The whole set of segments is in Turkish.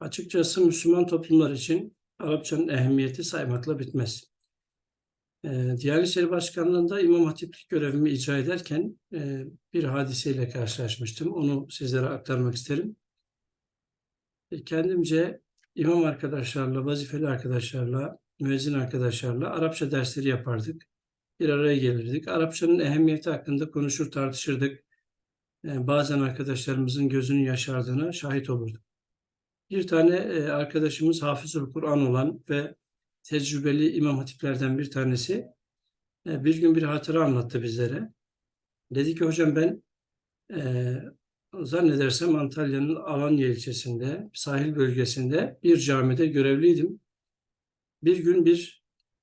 Açıkçası Müslüman toplumlar için Arapçanın ehemmiyeti saymakla bitmez. Ee, Diyanet İşleri Başkanlığı'nda İmam Hatiplik görevimi icra ederken e, bir hadiseyle karşılaşmıştım. Onu sizlere aktarmak isterim. E, Kendimce imam arkadaşlarla, vazifeli arkadaşlarla, müezzin arkadaşlarla Arapça dersleri yapardık. Bir araya gelirdik. Arapçanın ehemmiyeti hakkında konuşur tartışırdık. E, Bazen arkadaşlarımızın gözünün yaşardığına şahit olurduk. Bir tane e, arkadaşımız Hafızul Kur'an olan ve tecrübeli imam hatiplerden bir tanesi e, bir gün bir hatıra anlattı bizlere. Dedi ki hocam ben e, zannedersem Antalya'nın Alanya ilçesinde, sahil bölgesinde bir camide görevliydim. Bir gün bir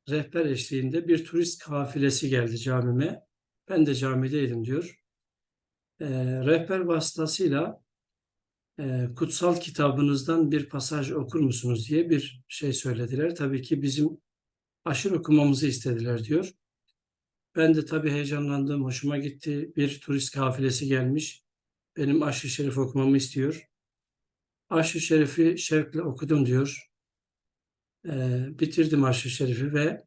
rehber eşliğinde bir turist kafilesi geldi camime. Ben de camideydim diyor. E, rehber vasıtasıyla e, kutsal kitabınızdan bir pasaj okur musunuz diye bir şey söylediler. Tabii ki bizim aşırı okumamızı istediler diyor. Ben de tabii heyecanlandım, hoşuma gitti. Bir turist kafilesi gelmiş. Benim aşırı şerif okumamı istiyor. Aşırı şerifi şevkle okudum diyor. E, bitirdim aşırı şerifi ve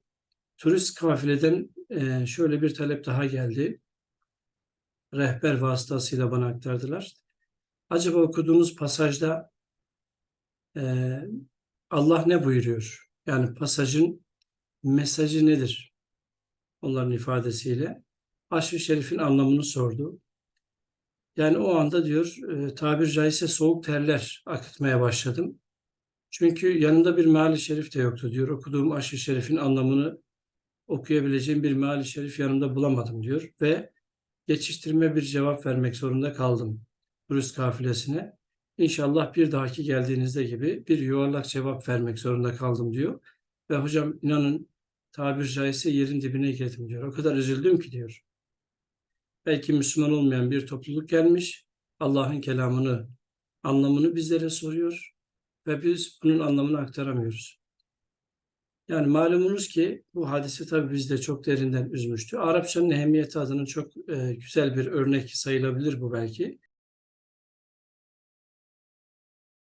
turist kafileden e, şöyle bir talep daha geldi. Rehber vasıtasıyla bana aktardılar. Acaba okuduğunuz pasajda e, Allah ne buyuruyor? Yani pasajın mesajı nedir? Onların ifadesiyle. Aşr-ı Şerif'in anlamını sordu. Yani o anda diyor e, tabir caizse soğuk terler akıtmaya başladım. Çünkü yanında bir meali şerif de yoktu diyor. Okuduğum Aşr-ı Şerif'in anlamını okuyabileceğim bir meali şerif yanımda bulamadım diyor. Ve geçiştirme bir cevap vermek zorunda kaldım turist kafilesine. İnşallah bir dahaki geldiğinizde gibi bir yuvarlak cevap vermek zorunda kaldım diyor. Ve hocam inanın tabir caizse yerin dibine girdim diyor. O kadar üzüldüm ki diyor. Belki Müslüman olmayan bir topluluk gelmiş. Allah'ın kelamını, anlamını bizlere soruyor. Ve biz bunun anlamını aktaramıyoruz. Yani malumunuz ki bu hadise tabii bizde çok derinden üzmüştü. Arapçanın ehemmiyeti adına çok e, güzel bir örnek sayılabilir bu belki.